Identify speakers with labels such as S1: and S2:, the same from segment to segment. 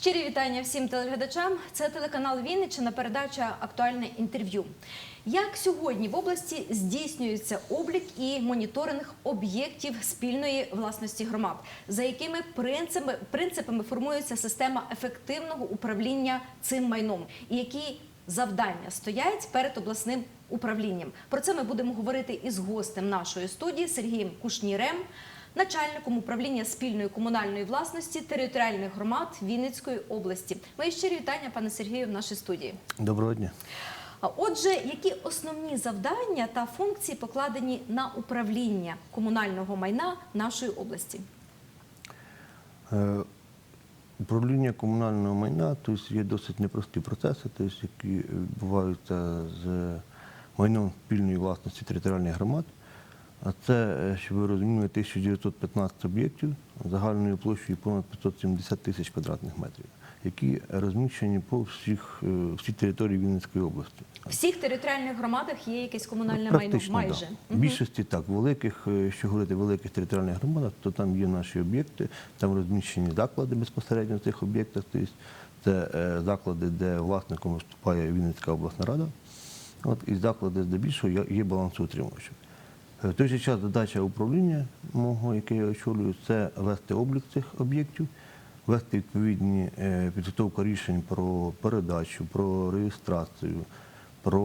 S1: Щирі вітання всім телеглядачам. Це телеканал Вінниччина, передача Актуальне інтерв'ю. Як сьогодні в області здійснюється облік і моніторинг об'єктів спільної власності громад, за якими принципами, принципами формується система ефективного управління цим майном, і які завдання стоять перед обласним управлінням? Про це ми будемо говорити із гостем нашої студії Сергієм Кушнірем начальником управління спільної комунальної власності територіальних громад Вінницької області. Мої щирі вітання, пане Сергію, в нашій студії.
S2: Доброго дня.
S1: Отже, які основні завдання та функції покладені на управління комунального майна нашої області?
S2: Е, Управління комунального майна тобто є досить непрості процеси, тобто, які відбуваються з майном спільної власності територіальних громад. А це, е, щоб ви розуміли, 1915 об'єктів загальною площею понад 570 тисяч квадратних метрів, які розміщені по всіх, е, всій території Вінницької області.
S1: В всіх територіальних громадах є якесь комунальне майно майже.
S2: Да. В більшості так, великих, е, що говорити, великих територіальних громадах, то там є наші об'єкти, там розміщені заклади безпосередньо в цих об'єктах. Тобто це заклади, де власником виступає Вінницька обласна рада. От, і заклади здебільшого є- є балансоутримувачем. Е, той же час задача управління мого, яке я очолюю, це вести облік цих об'єктів, вести відповідні е, підготовка рішень про передачу, про реєстрацію, про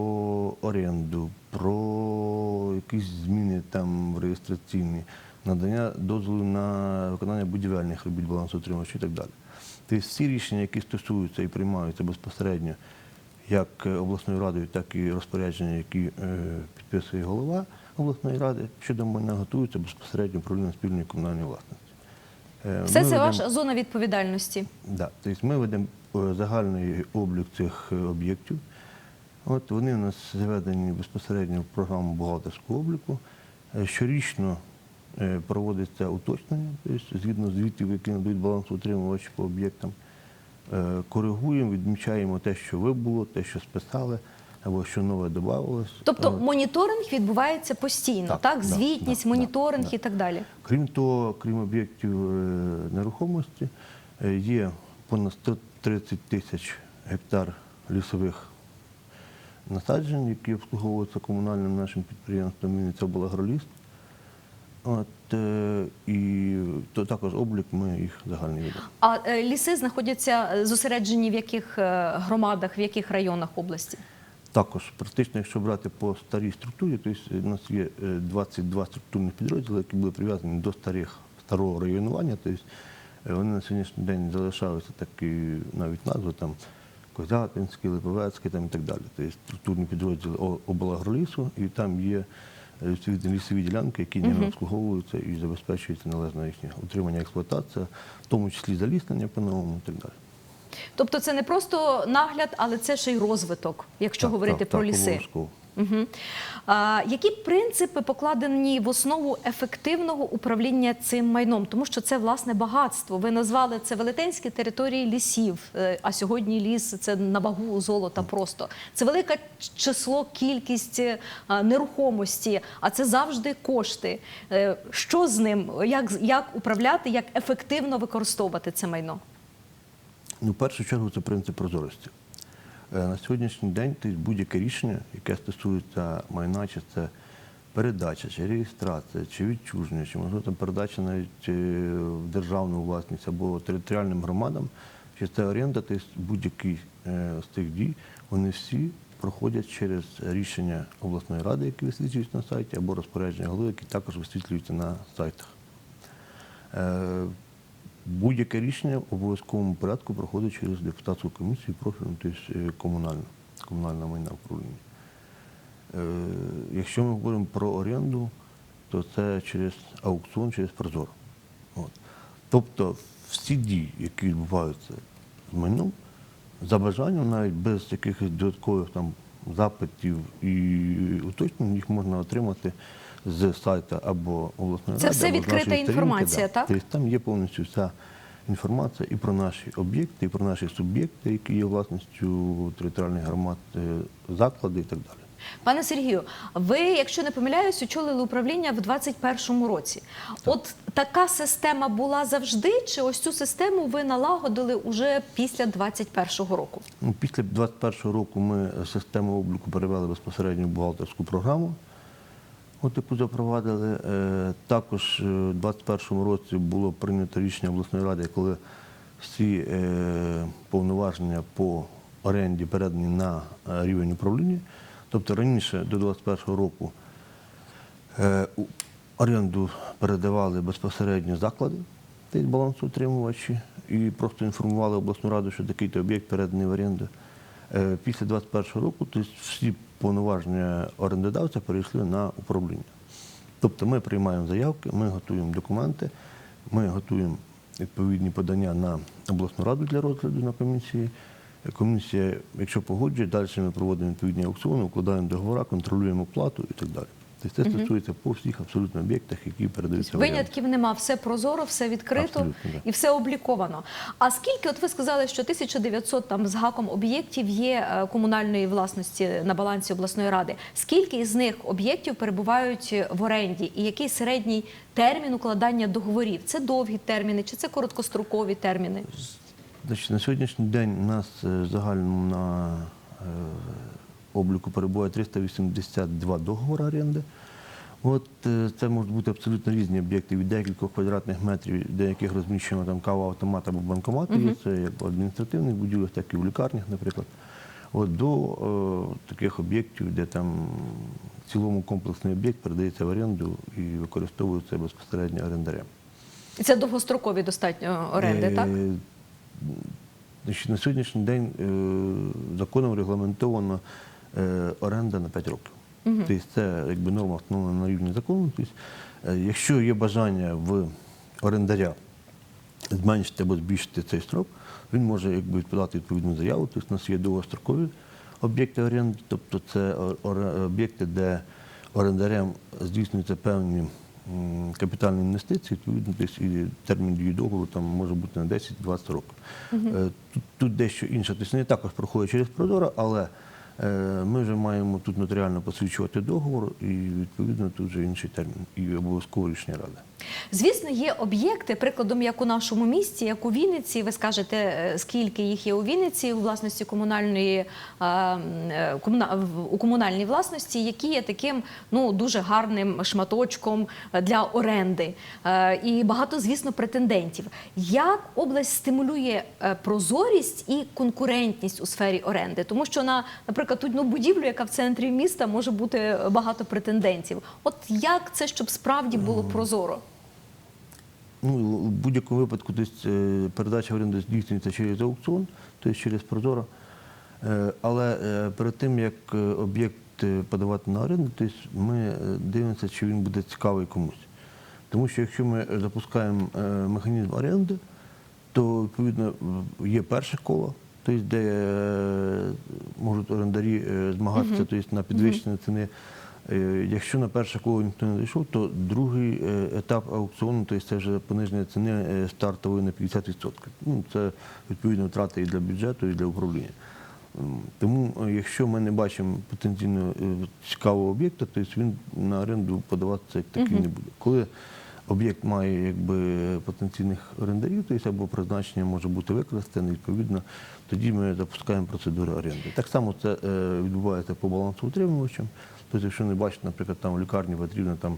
S2: оренду, про якісь зміни там реєстраційні, надання дозволу на виконання будівельних робіт балансоутримувачів і так далі. Тобто всі рішення, які стосуються і приймаються безпосередньо як е, обласною радою, так і розпорядження, які підписує голова обласної ради, щодо майна готуються безпосередньо управління спільної комунальної власності. Е,
S1: Все
S2: ми
S1: це
S2: ведемо-
S1: ваша зона відповідальності.
S2: Да, тобто ми ведемо е, загальний облік цих е, об'єктів. От вони у нас заведені безпосередньо в програму бухгалтерського обліку. Щорічно проводиться уточнення, тобто згідно звітів, які надають балансоутримувачі по об'єктам. Коригуємо, відмічаємо те, що вибуло, те, що списали, або що нове додавалось.
S1: Тобто моніторинг відбувається постійно, так?
S2: Так, да,
S1: Звітність,
S2: да,
S1: моніторинг
S2: да,
S1: і так далі.
S2: Крім того, крім об'єктів е, нерухомості, е, є понад 130 тисяч гектар лісових насаджень, які обслуговуються комунальним нашим підприємством Вінниця облагроліс. От, е, і то також облік ми їх загальний ведемо.
S1: А ліси знаходяться зосереджені в яких громадах, в яких районах області?
S2: Також практично, якщо брати по старій структурі, то у нас є е, 22 структурні підрозділи, які були прив'язані до старих старого районування. Тобто е, вони на сьогоднішній день залишаються такі навіть назви там Козятинський, Липовецький там і так далі. Тобто структурні підрозділи облагролісу, і там є е, відповідні лісові ділянки, які ними обслуговуються і забезпечується належне їхнє утримання, експлуатація, в тому числі заліснення по-новому і так далі.
S1: Тобто це не просто нагляд, але це ще й розвиток, якщо
S2: Так,
S1: говорити
S2: так,
S1: про
S2: так,
S1: ліси. Угу. А, які принципи покладені в основу ефективного управління цим майном? Тому що це власне багатство. Ви назвали це велетенські території лісів, е, а сьогодні ліс це на вагу золота просто. Це велике число, кількість е, нерухомості, а це завжди кошти. Е, Що з ним? Як, як управляти, як ефективно використовувати це майно?
S2: Ну, в першу чергу це принцип прозорості. Е, На сьогоднішній день будь-яке рішення, яке стосується майна, чи це передача, чи реєстрація, чи відчуження, чи можливо там передача навіть е, в державну власність або територіальним громадам, чи це оренда, тобто будь-який е, з цих дій, вони всі проходять через рішення обласної ради, які висвітлюються на сайті, або розпорядження голови, які також висвітлюються на сайтах. Будь-яке рішення в обов'язковому порядку проходить через депутатську комісію профільну, тобто комунальну, комунальна майна управління. Е, Якщо ми говоримо про оренду, то це через аукціон, через Прозоро. От. Тобто всі дії, які відбуваються з майном, за бажанням, навіть без якихось додаткових там запитів і уточнень, їх можна отримати з сайта або обласної
S1: Це
S2: ради.
S1: все відкрита інформація, так?
S2: Тобто там є повністю вся інформація і про наші об'єкти, і про наші суб'єкти, які є власністю територіальних громад, е, заклади і так далі.
S1: Пане Сергію, ви, якщо не помиляюсь, очолили управління в 2021 році. От така система була завжди, чи ось цю систему ви налагодили уже після 2021 року?
S2: Ну, Після 2021 року ми систему обліку перевели безпосередньо в бухгалтерську програму, от яку запровадили. Е, Також е, у 2021 році було прийнято рішення обласної ради, коли всі е, повноваження по оренді передані на рівень управління. Тобто раніше до 2021 року Оренду передавали безпосередньо заклади, балансоутримувачі, і просто інформували обласну раду, що такий-то об'єкт переданий в оренду. Е, Після 2021 року тобто всі повноваження орендодавця перейшли на управління. Тобто ми приймаємо заявки, ми готуємо документи, ми готуємо відповідні подання на обласну раду для розгляду на комісії. Комісія, якщо погоджує, далі ми проводимо відповідні аукціони, укладаємо договори, контролюємо плату і так далі. Тобто це стосується по всіх абсолютно об'єктах, які передаються в.
S1: Винятків нема, все прозоро, все відкрито
S2: Абсолютно,
S1: і все обліковано. А скільки, от ви сказали, що 1900 там з гаком об'єктів є е, комунальної власності на балансі обласної ради. Скільки із них об'єктів перебувають в оренді? І який середній термін укладання договорів? Це довгі терміни чи це короткострокові терміни?
S2: Значить, на сьогоднішній день у нас е, в загальному на е, обліку перебуває 382 договори оренди. От е, це можуть бути абсолютно різні об'єкти від декількох квадратних метрів, де яких розміщено там кава автомат або банкомати. Є це як в адміністративних будівлях, так і в лікарнях, наприклад. От до е, таких об'єктів, де там в цілому комплексний об'єкт передається в оренду і використовується безпосередньо орендарем.
S1: І це довгострокові достатньо оренди, так?
S2: Е, Значить, на сьогоднішній день е, законом регламентовано оренда на 5 років. Тобто це якби норма встановлена на рівні закону. Тобто, е, якщо є бажання в орендаря зменшити або збільшити цей строк, він може якби подати відповідну заяву. Тобто у нас є довгострокові об'єкти оренди, тобто це об'єкти, де орендарем здійснюються певні капітальні інвестиції, відповідно, десь і термін дії договору там може бути на 10-20 років. Е, Тут, тут дещо інше. Тобто вони також проходять через Прозоро, але е, ми вже маємо тут нотаріально посвідчувати договор, і відповідно тут вже інший термін і обов'язково рішення ради.
S1: Звісно, є об'єкти, прикладом, як у нашому місті, як у Вінниці. Ви скажете, е, скільки їх є у Вінниці у власності комунальної е, е, у комунальній власності, які є таким ну дуже гарним шматочком для оренди. І багато, звісно, претендентів. Як область стимулює прозорість і конкурентність у сфері оренди? Тому що на, наприклад, одну будівлю, яка в центрі міста, може бути багато претендентів. От як це, щоб справді було прозоро?
S2: Ну, в будь-якому випадку тобто, передача в оренду здійснюється через аукціон, тобто через Прозоро. Е, Але е, перед тим, як об'єкт подавати на оренду, тобто ми дивимося, чи він буде цікавий комусь. Тому що якщо ми запускаємо механізм оренди, то відповідно є перше коло, тобто, де можуть орендарі змагатися тобто, на підвищення ціни. Е, Якщо на перше коло ніхто не зайшов, то другий е, етап аукціону, тобто це вже пониження ціни е, стартової на 50%. Ну, це відповідно втрати і для бюджету, і для управління. Тому, якщо ми не бачимо потенційно цікавого об'єкта, то він на оренду подаватися як такий не буде. Коли об'єкт має якби, потенційних орендарів, тобто або призначення може бути використане, відповідно, тоді ми запускаємо процедуру оренди. Так само це відбувається по балансоутримувачам. Тобто, якщо не бачите, наприклад, там в лікарні потрібно там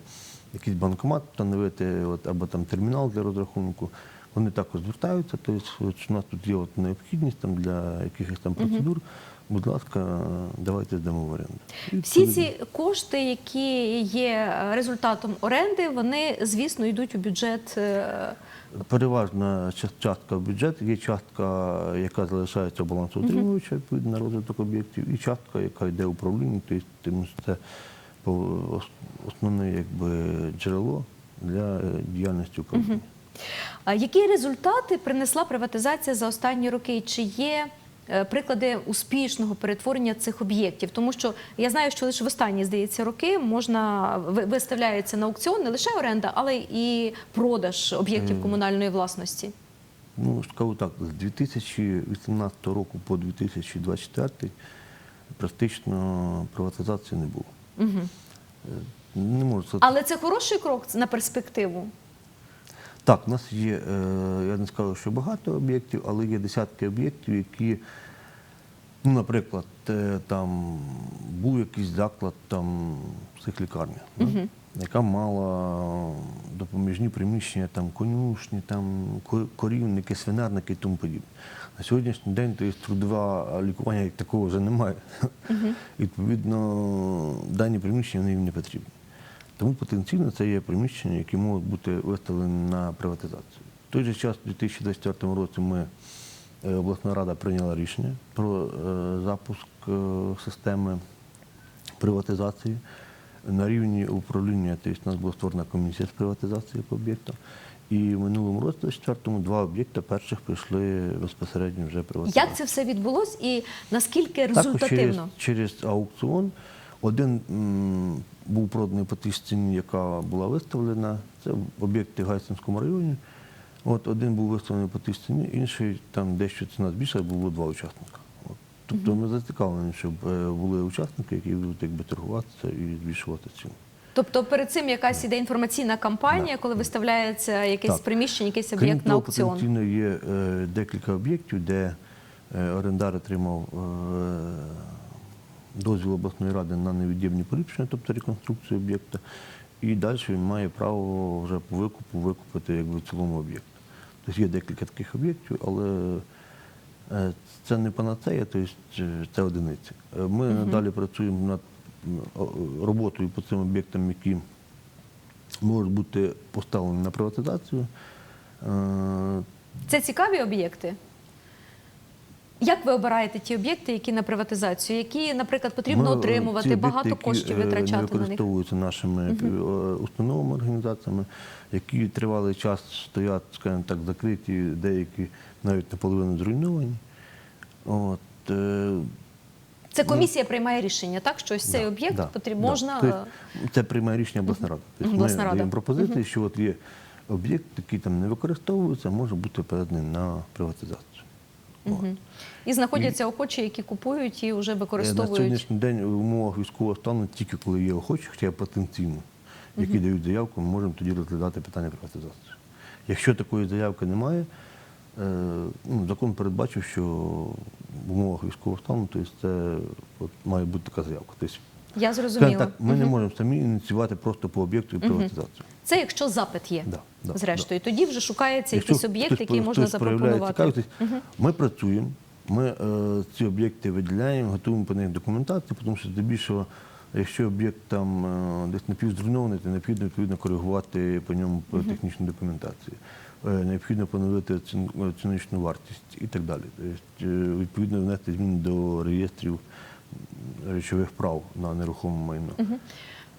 S2: якийсь банкомат встановити, от, або там термінал для розрахунку, вони також звертаються. Тобто, у нас тут є от необхідність там, для якихось там процедур. Будь ласка, давайте здамо в оренду.
S1: Всі ці кошти, які є результатом оренди, вони, звісно, йдуть у бюджет. е,
S2: Переважна частка в бюджет, є частка, яка залишається у балансоутримувача відповідно на розвиток об'єктів, і частка, яка йде управлінню, тобто тому що це основне якби, джерело для е, діяльності управління.
S1: А Які результати принесла приватизація за останні роки? Чи є приклади успішного перетворення цих об'єктів? Тому що я знаю, що лише в останні, здається, роки можна виставляється на аукціон не лише оренда, але і продаж об'єктів комунальної власності.
S2: Ну, скажу так, з 2018 року по 2024 практично приватизації не було.
S1: Угу.
S2: Е, Не можу це
S1: Але це хороший крок на перспективу.
S2: Так, у нас є, е, я не скажу, що багато об'єктів, але є десятки об'єктів, які, ну, наприклад, е, там був якийсь заклад там психлікарня, да, яка мала допоміжні приміщення, там конюшні, там корівники, свинарники і тому подібне. На сьогоднішній день то є трудове лікування як такого вже немає. Відповідно, дані приміщення вони їм не потрібні. Тому потенційно це є приміщення, які можуть бути виставлені на приватизацію. В той же час, у 2024 році, ми, е, обласна рада прийняла рішення про е, запуск е, системи приватизації. На рівні управління тобто, у нас була створена комісія з приватизації по об'єктам. І в минулому році, 24-му, два об'єкти перших прийшли безпосередньо вже приватизації.
S1: Як це все відбулось і наскільки
S2: Також через,
S1: результативно?
S2: через аукціон один м, був проданий по тій ціні, яка була виставлена. Це об'єкти в Гайсинському районі. От один був виставлений по тій ціні, інший там дещо ціна збільшила, було два учасника. От. Тобто ми зацікавлені, щоб е, були учасники, які будуть якби торгуватися і збільшувати ціну.
S1: Тобто перед цим якась іде інформаційна кампанія, коли виставляється якесь
S2: Так.
S1: приміщення, якийсь
S2: Крім
S1: об'єкт на
S2: того,
S1: аукціон.
S2: потенційно є е, декілька об'єктів, де е, орендар отримав е, дозвіл обласної ради на невід'ємні поліпшення, тобто реконструкцію об'єкта, і далі він має право вже по викупу викупити якби, в цілому об'єкт. Тобто є декілька таких об'єктів, але е, це не панацея, тобто це одиниці. Е, Ми надалі працюємо над роботою по цим об'єктам, які можуть бути поставлені на приватизацію.
S1: Це цікаві об'єкти. Як ви обираєте ті об'єкти, які на приватизацію, які, наприклад, потрібно
S2: ми, е, ці
S1: отримувати,
S2: об'єкти,
S1: багато
S2: які,
S1: коштів
S2: е,
S1: витрачати
S2: не
S1: на них?
S2: використовуються нашими е, установами, організаціями, які тривалий час стоять, скажімо так, закриті, деякі навіть наполовину зруйновані. От,
S1: Це комісія приймає рішення, так? Що ось цей
S2: да,
S1: об'єкт
S2: да,
S1: потрібно
S2: да.
S1: можна.
S2: Тобто, це приймає рішення обласна рада. Тобто
S1: Обласна
S2: ми
S1: рада.
S2: даємо пропозиції, що от є об'єкт, який там не використовується, може бути переданий на приватизацію.
S1: І знаходяться охочі, які купують і вже
S2: використовують. На сьогоднішній день в умовах військового стану тільки коли є охочі, хоча потенційно, які дають заявку, ми можемо тоді розглядати питання приватизації. Якщо такої заявки немає, е, ну, закон передбачив, що в умовах військового стану тобто це от, має бути така заявка. Тобто,
S1: Я зрозуміла.
S2: так, ми не можемо самі ініціювати просто по об'єкту і приватизацію.
S1: Це якщо запит є.
S2: Да, да,
S1: Зрештою, тоді вже шукається
S2: Якщо
S1: якийсь об'єкт,
S2: хтось
S1: який
S2: про-
S1: можна
S2: хтось
S1: запропонувати.
S2: цікавість, Ми працюємо, ми е, ці об'єкти виділяємо, готуємо по них документацію, тому що здебільшого, якщо об'єкт там е, десь напівзруйнований, то необхідно відповідно коригувати по ньому по технічну документацію. Е, Необхідно поновити е, вартість і так далі. Тобто, відповідно, внести зміни до реєстрів речових прав на нерухоме майно.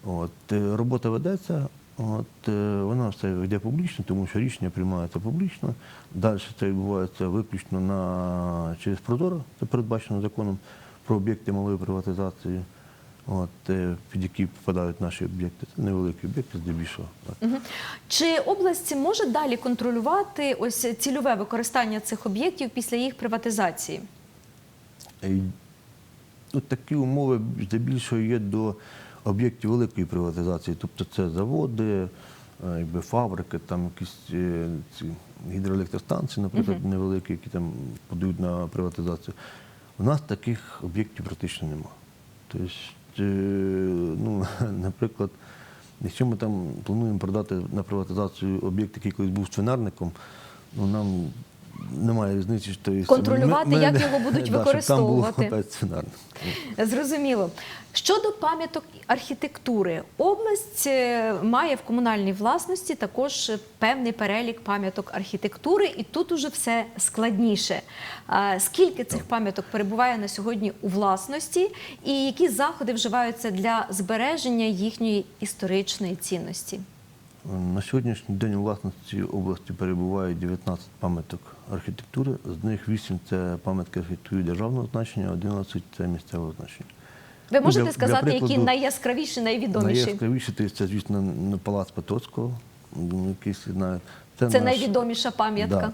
S2: От, е, робота ведеться, от, е, вона все йде публічно, тому що рішення приймається публічно. Далі це відбувається виключно на, через Прозоро, це передбачено законом про об'єкти малої приватизації, от, е, під які попадають наші об'єкти. Це невеликі об'єкти здебільшого. Так.
S1: Чи область може далі контролювати ось цільове використання цих об'єктів після їх приватизації?
S2: Ну, такі умови здебільшого є до об'єктів великої приватизації, тобто це заводи, е, якби фабрики, там якісь е, ці гідроелектростанції, наприклад, невеликі, які там подають на приватизацію. У нас таких об'єктів практично немає. Тобто, е, ну, наприклад, якщо ми там плануємо продати на приватизацію об'єкт, який колись був свинарником, ну нам немає різниці, що
S1: Контролювати, як його будуть
S2: да, щоб там було
S1: використовувати. Зрозуміло. Щодо пам'яток архітектури, область е, має в комунальній власності також певний перелік пам'яток архітектури, і тут уже все складніше. Скільки цих пам'яток перебуває на сьогодні у власності, і які заходи вживаються для збереження їхньої історичної цінності?
S2: На сьогоднішній день у власності області перебуває 19 пам'яток архітектури, з них 8 – це пам'ятки архітектури державного значення, 11 – це місцевого значення.
S1: Ви
S2: Ну,
S1: можете
S2: для-
S1: сказати,
S2: для
S1: які найяскравіші, найвідоміші?
S2: Найяскравіше то це, звісно, палац Потоцького, м, який всі знають.
S1: Це
S2: наш-
S1: найвідоміша пам'ятка.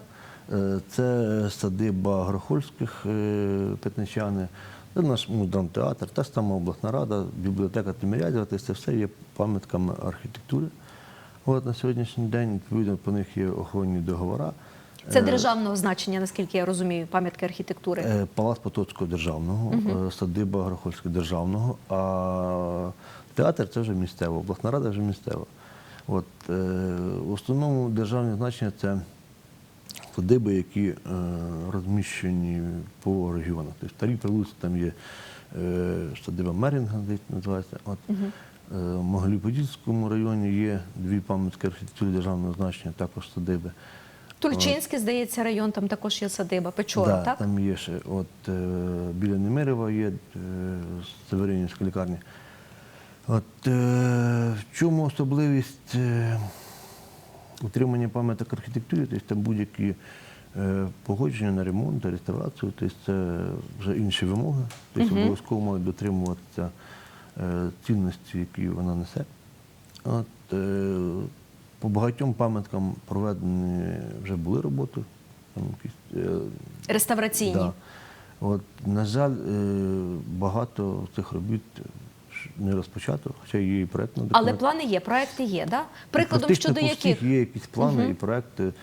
S2: Да. Е, Це садиба Грохольських е, п'ятничани, Це наш ну, драмтеатр, та ж сама обласна рада, бібліотека Тимирязева, тобто це все є пам'ятками архітектури. От на сьогоднішній день, відповідно, по них є охоронні договори.
S1: Це
S2: Е,
S1: державного значення, наскільки я розумію, пам'ятки архітектури.
S2: Е, Палац Потоцького державного, е, садиба Грохольського державного, а театр це вже місцево, обласна рада вже місцева. От, е, в основному державне значення це садиби, які е, розміщені по регіонах. Тобто старі прилуці там є е, садиба Мерінга, називається. От, е, в Могилів-Подільському районі є дві пам'ятки архітектури державного значення, також садиби.
S1: Тульчинський, здається, район, там також є садиба, Печора,
S2: да,
S1: так?
S2: Там є ще от е, біля Немирова є е, Северинівська лікарня. От е, в чому особливість е, утримання пам'яток архітектури, тобто там будь-які е, погодження на ремонт, реставрацію, тобто це вже інші вимоги, тобто обов'язково мають дотримуватися е, цінності, які вона несе. От, е, по багатьом пам'яткам проведені вже були роботи. Там якісь, е,
S1: Реставраційні.
S2: Да. От, на жаль, е, багато цих робіт не розпочато, хоча є і проєктна
S1: Але плани є, проекти є, да? Прикладом
S2: Практично
S1: щодо яких?
S2: є якісь плани і проекти.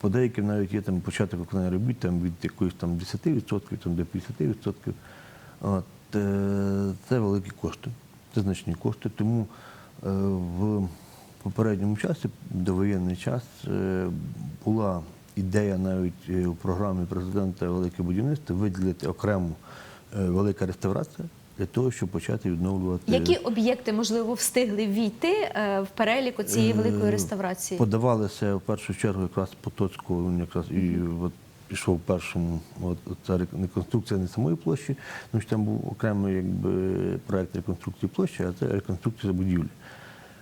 S2: По деяким навіть є там початок виконання робіт там, від якоїсь там 10% там, до 50%. От, е, це великі кошти, це значні кошти. Тому е, в попередньому часі, довоєнний час, е, була ідея навіть е, у програмі президента Велике будівництво виділити окрему е, велика реставрація для того, щоб почати відновлювати.
S1: Які об'єкти, можливо, встигли війти е, в перелік цієї
S2: Е,
S1: великої реставрації?
S2: Подавалися в першу чергу якраз Потоцького, якраз і от пішов першому. От ця реконструкція не самої площі, тому що там був окремий якби проект реконструкції площі, а це реконструкція будівлі.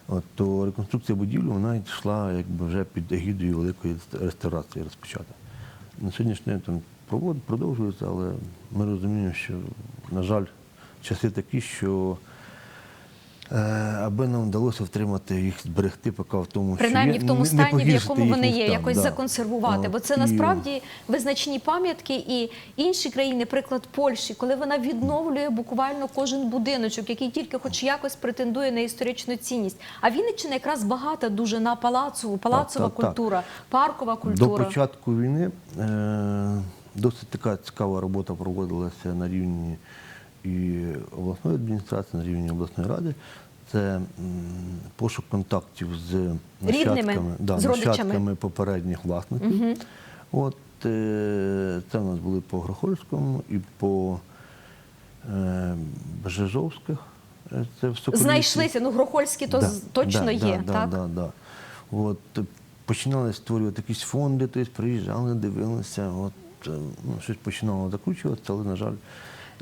S2: От то реконструкція будівлі вона йшла якби вже під егідою великої реставрації розпочата. На сьогоднішній день там провод продовжується, але ми розуміємо, що, на жаль, часи такі, що аби нам вдалося втримати їх, зберегти поки в тому,
S1: Принаймні в тому стані, в якому вони є,
S2: стан,
S1: якось
S2: да.
S1: законсервувати. Бо це насправді визначні пам'ятки і інші країни, приклад Польщі, коли вона відновлює буквально кожен будиночок, який тільки хоч якось претендує на історичну цінність. А Вінниччина якраз багата дуже на палацову, палацова
S2: так, так.
S1: культура, паркова
S2: До
S1: культура.
S2: початку війни е, досить така цікава робота проводилася на рівні і обласної адміністрації, на рівні обласної ради. Це пошук контактів з нащадками, да,
S1: з
S2: нащадками попередніх власників. От е, це в нас були по Грохольському і по е, Бжежовських. Е, Це в Соколівці.
S1: Знайшлися. Ну, Грохольські то
S2: Да,
S1: точно
S2: да,
S1: є,
S2: да,
S1: так?
S2: Да, да, да. От, е, починали створювати якісь фонди, тобто приїжджали, дивилися, от, ну, щось починало закручуватися, але, на жаль,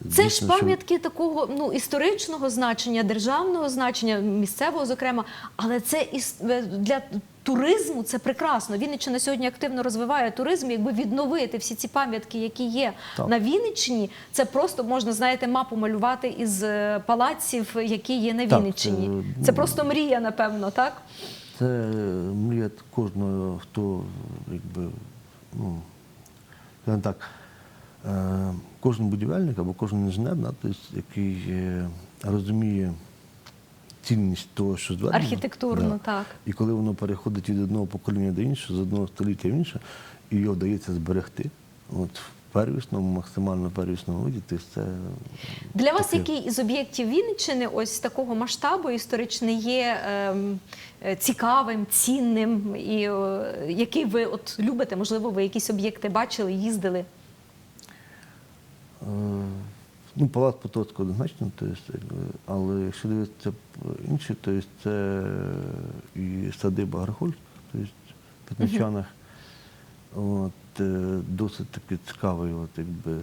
S1: Це ж
S2: дійсно, що-
S1: пам'ятки такого ну історичного значення, державного значення, місцевого, зокрема, але це іс- е, для туризму це прекрасно. Вінниччина сьогодні активно розвиває туризм. Якби відновити всі ці пам'ятки, які є
S2: Так.
S1: на Вінниччині, це просто можна знаєте мапу малювати із е, палаців, які є на
S2: Так, це,
S1: Це просто мрія, напевно, так?
S2: Це мрія кожного, хто якби, ну, так, кожен будівельник або кожен інженер, який е, розуміє цінність того, що зведено.
S1: Архітектурно, так.
S2: І коли воно переходить від одного покоління до іншого, з одного століття в інше, і його вдається зберегти, от в первісному, максимально первісному виді, то це
S1: Для вас який із об'єктів Вінниччини ось такого масштабу історичний є ем, е, цікавим, цінним, і е, який ви от любите? Можливо, ви якісь об'єкти бачили, їздили?
S2: Е, Ну, палац Потоцького однозначно, то есть, але якщо дивитися інші, то есть, це і садиба Грохольська, то есть, в Петничанах. От, е, досить таки цікавий, от, якби,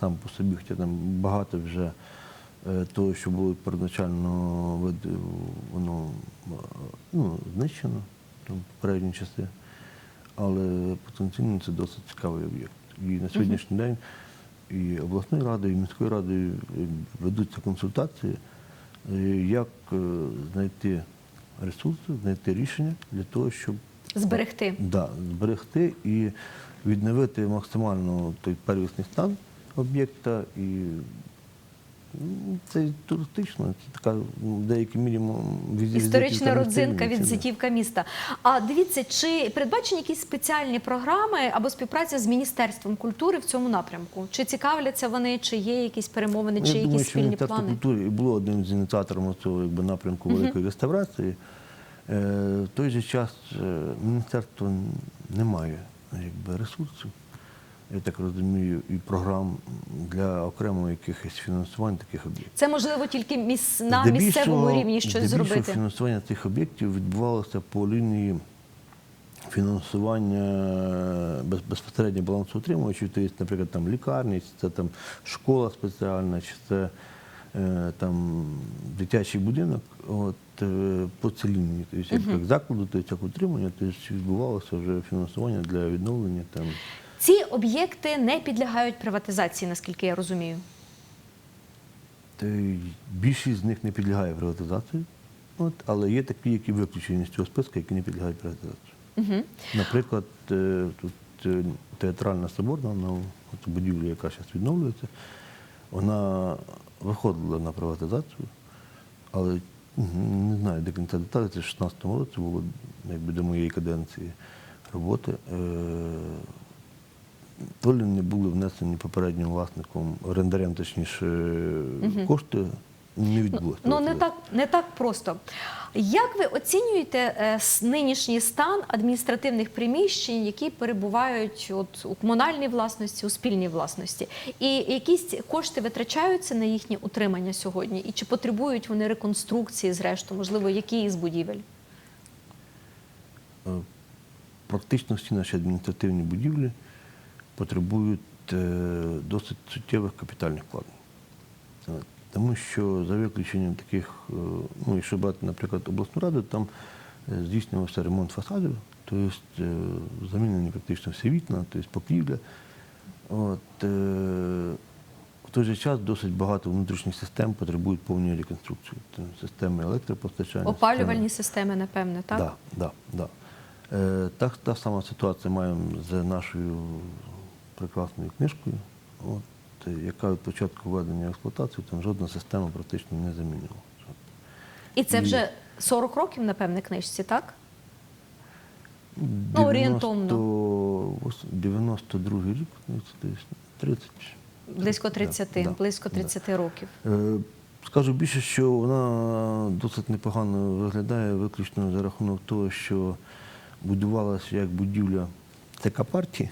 S2: сам по собі, хоча там багато вже е, того, що було первоначально воно ну, знищено там, попередні часи. Але потенційно це досить цікавий об'єкт. І на сьогоднішній день і обласною радою, і міською радою е, ведуться консультації, е, як е, знайти ресурси, знайти рішення для того, щоб
S1: Зберегти.
S2: да, зберегти і відновити максимально той первісний стан, об'єкта і це туристично, це така деякий мінімум віз-
S1: Історична родзинка, візитівка міста. А дивіться, чи передбачені якісь спеціальні програми або співпраця з Міністерством культури в цьому напрямку? Чи цікавляться вони, чи є якісь перемовини,
S2: Ну,
S1: чи
S2: Я
S1: якісь
S2: думаю, що
S1: спільні
S2: Міністерство
S1: плани?
S2: культури і було одним з ініціаторів цього якби, напрямку великої реставрації. Е, в той же час е, міністерство не має якби, ресурсів, я так розумію, і програм для окремого якихось фінансувань таких об'єктів.
S1: Це можливо тільки міс... на місцевому рівні щось зробити.
S2: фінансування цих об'єктів відбувалося по лінії фінансування без- безпосередньо балансоутримувачів, тобто, наприклад, там лікарні, чи це там школа спеціальна, чи це е, там дитячий будинок. От е, по цій лінії, тобто як, як закладу, тобто як утримання, тобто відбувалося вже фінансування для відновлення там.
S1: Ці об'єкти не підлягають приватизації, наскільки я розумію.
S2: Більшість з них не підлягає приватизації, от, але є такі, які виключені з цього списку, які не підлягають приватизації.
S1: Угу.
S2: Наприклад, е, тут е, театральна соборна, ну, от будівля, яка зараз відновлюється, вона виходила на приватизацію, але не знаю до кінця деталей, це в 16-му році було якби до моєї каденції роботи. Е, То ли не були внесені попереднім власником, орендарем, точніше, кошти, не відбулося.
S1: Ну не так, не так просто. Як ви оцінюєте е, нинішній стан адміністративних приміщень, які перебувають от у комунальній власності, у спільній власності, і якісь кошти витрачаються на їхнє утримання сьогодні? І чи потребують вони реконструкції, зрештою, можливо, які із будівель?
S2: Е, Практично всі наші адміністративні будівлі потребують е, досить суттєвих капітальних вкладень. Тому що за виключенням таких, е, ну, якщо брати, наприклад, обласну раду, там е, здійснювався ремонт фасадів, тобто замінені практично всі вікна, тобто покрівля. От, в той же час досить багато внутрішніх систем потребують повної реконструкції. Це системи електропостачання.
S1: Опалювальні
S2: системи-
S1: системи, напевне, так?
S2: Да, да, да. Е, так, та сама ситуація маємо з нашою прекрасною книжкою, от, яка від початку введення в експлуатацію там жодна система практично не замінювалася.
S1: І це вже 40 років, напевне, книжці, так?
S2: Ну,
S1: орієнтовно.
S2: 92 рік, ну, це десь 30.
S1: Близько 30,
S2: Да,
S1: близько
S2: да.
S1: років.
S2: Е, Скажу більше, що вона досить непогано виглядає виключно за рахунок того, що будувалася як будівля ТК партії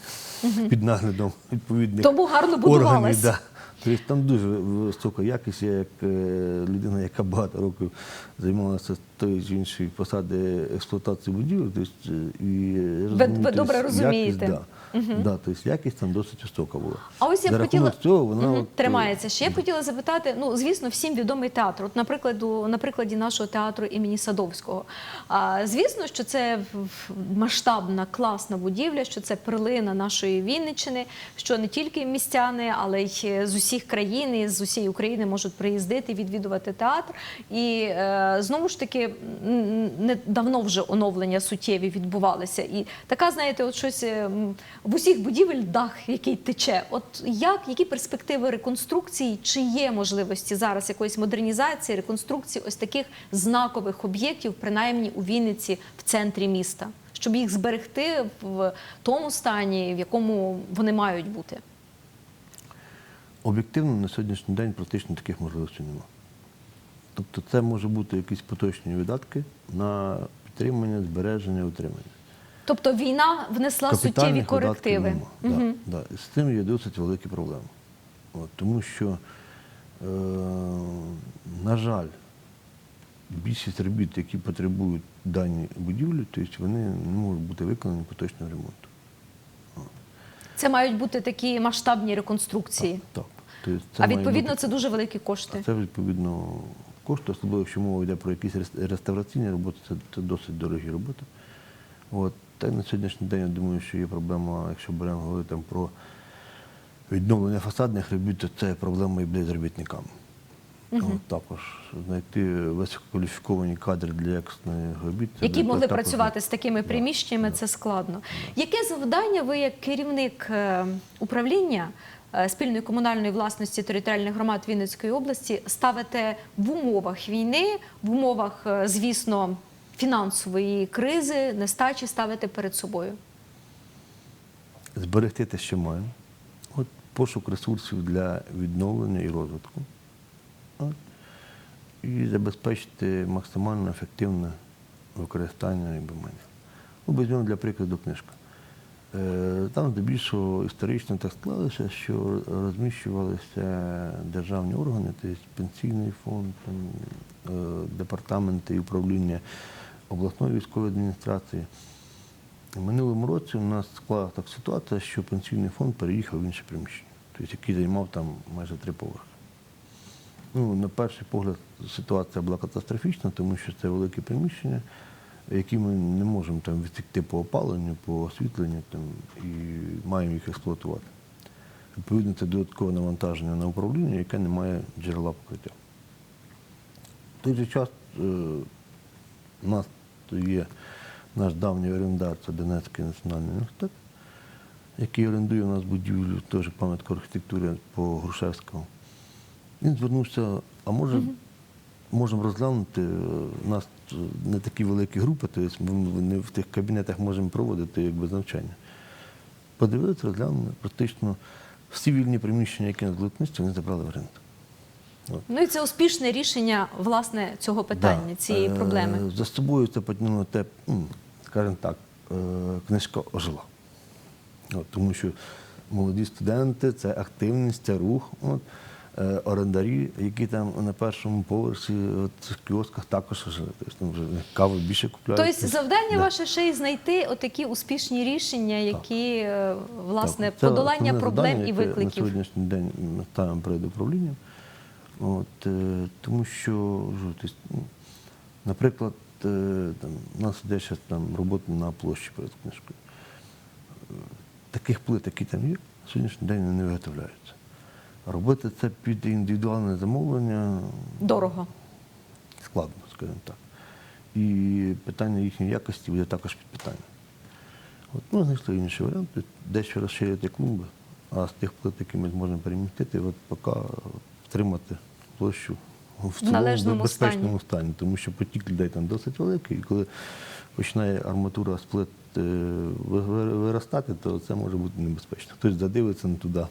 S2: під наглядом відповідних
S1: Тому гарно
S2: органів.
S1: будувалась.
S2: Да. Тобто там дуже висока якість. Я як е, людина, яка багато років займалася тої чи іншої посади експлуатації будівель, тобто, і я
S1: Ви- ви добре
S2: тобто,
S1: розумієте.
S2: Якість, да, да, тобто якість там досить висока була.
S1: А ось я
S2: за
S1: б хотіла
S2: цього вона
S1: Мгм,
S2: от, е,
S1: тримається. Ще я б хотіла запитати. Ну звісно, всім відомий театр. От, наприклад, у- на прикладі нашого театру імені Садовського. А, звісно, що це масштабна класна будівля, що це перлина нашої Вінниччини, що не тільки містяни, але й з усіх країн з усієї України можуть приїздити, відвідувати театр. І е, знову ж таки, м, не давно вже оновлення суттєві відбувалися. І така, знаєте, от щось е, в усіх будівель дах, який тече. От як, які перспективи реконструкції, чи є можливості зараз якоїсь модернізації, реконструкції ось таких знакових об'єктів, принаймні у Вінниці, в центрі міста, щоб їх зберегти в тому стані, в якому вони мають бути?
S2: Об'єктивно на сьогоднішній день практично таких можливостей немає. Тобто це може бути якісь поточні видатки на підтримання, збереження, утримання.
S1: Тобто війна внесла суттєві корективи.
S2: нема. Да, да. З цим є досить великі проблеми. От, тому що, е, на жаль, більшість робіт, які потребують дані будівлі, тобто вони не можуть бути виконані поточного ремонту.
S1: Це мають бути такі масштабні реконструкції.
S2: Так. так. це
S1: А відповідно
S2: бути-
S1: це дуже великі кошти.
S2: Це відповідно кошти, особливо якщо мова йде про якісь реставраційні роботи, це, це досить дорогі роботи. От. Та й на сьогоднішній день я думаю, що є проблема, якщо беремо говорити про відновлення фасадних робіт, то це проблема і буде з робітниками. От, також знайти висококваліфіковані кадри для екстрених робіт.
S1: які могли
S2: також
S1: працювати з такими
S2: Да,
S1: приміщеннями, це складно. Яке завдання ви, як керівник е, управління е, спільної комунальної власності територіальних громад Вінницької області ставите в умовах війни, в умовах, е, звісно, фінансової кризи, нестачі ставите перед собою?
S2: зберегти те, що маємо. От пошук ресурсів для відновлення і розвитку. І забезпечити максимально ефективне використання якби, майна. Ну, візьмемо для прикладу книжка. Е, Там здебільшого історично так склалося, що розміщувалися державні органи, тобто пенсійний фонд, там, е, департаменти і управління обласної військової адміністрації. Минулому році у нас склалася так ситуація, що пенсійний фонд переїхав в інше приміщення, тобто який займав там майже три поверхи. Ну, на перший погляд, ситуація була катастрофічна, тому що це велике приміщення, які ми не можемо там відсікти по опаленню, по освітленню там, і маємо їх експлуатувати. Відповідно, це додаткове навантаження на управління, яке не має джерела покриття. В той же час е, у нас є наш давній орендар, це Донецький національний університет, який орендує у нас будівлю, теж пам'ятку архітектури по Грушевському. Він звернувся, а може, можемо розглянути, е, у нас е, не такі великі групи, тобто ми не в тих кабінетах можемо проводити якби, навчання. Подивилися, розглянули, практично всі вільні приміщення, які на золотництві, вони забрали в оренду. От.
S1: Ну і це успішне рішення власне цього питання,
S2: Да.
S1: цієї
S2: Е,
S1: проблеми.
S2: За собою це потягнуло те, скажімо так, е, книжка ожила. От, тому що молоді студенти, це активність, це рух. От, е, орендарі, які там на першому поверсі от, в кіосках також. Тобто там вже каву більше купляють.
S1: Тобто завдання
S2: Да.
S1: ваше ще й знайти отакі успішні рішення, які е, власне
S2: Так,
S1: подолання проблем
S2: завдання,
S1: і
S2: яке На сьогоднішній день ми ставимо перед управлінням. От, е, тому що, тобто, ну, наприклад, е, там, у нас іде зараз там робота на площі перед книжкою. Е, Таких плит, які там є, на сьогоднішній день не виготовляються. Робити це під індивідуальне замовлення
S1: Дорого.
S2: складно, скажімо так. І питання їхньої якості буде також під питання. От, ну, знайшли інші варіанти, дещо розширити клумби, а з тих плит, які ми зможемо перемістити, от поки втримати площу в цілому
S1: належному
S2: безпечному стані. тому що потік людей там досить великий, і коли починає арматура з плит е, ви- ви- виростати, то це може бути небезпечно. Хтось задивиться на туди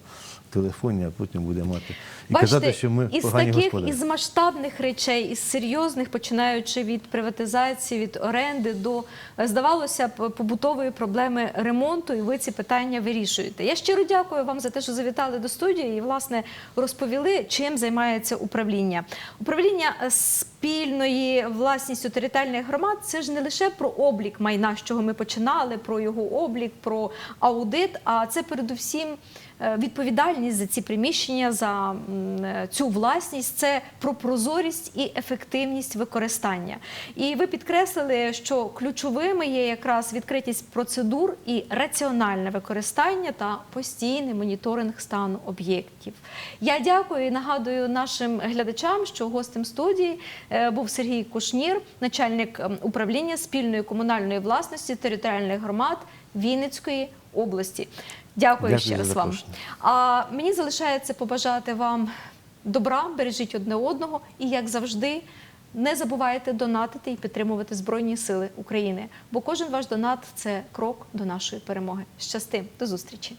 S2: телефоні, а потім буде мати і казати, що ми
S1: із
S2: погані
S1: таких
S2: господарі.
S1: із масштабних речей, із серйозних, починаючи від приватизації, від оренди до е, здавалося б побутової проблеми ремонту, і ви ці питання вирішуєте. Я щиро дякую вам за те, що завітали до студії і власне розповіли, чим займається управління. Управління е, спільної власністю територіальних громад це ж не лише про облік майна, з чого ми починали, про його облік, про аудит, а це передусім е, відповідальність за ці приміщення, за е, цю власність, це про прозорість і ефективність використання. І ви підкреслили, що ключовими є якраз відкритість процедур і раціональне використання та постійний моніторинг стану об'єктів. Я дякую і нагадую нашим глядачам, що гостем студії е, був Сергій Кушнір, начальник управління спільної комунальної власності територіальних громад Вінницької області. Дякую,
S2: Дякую
S1: ще раз вам. А мені залишається побажати вам добра, бережіть одне одного і, як завжди, не забувайте донатити і підтримувати Збройні Сили України, бо кожен ваш донат це крок до нашої перемоги. Щасти, до зустрічі!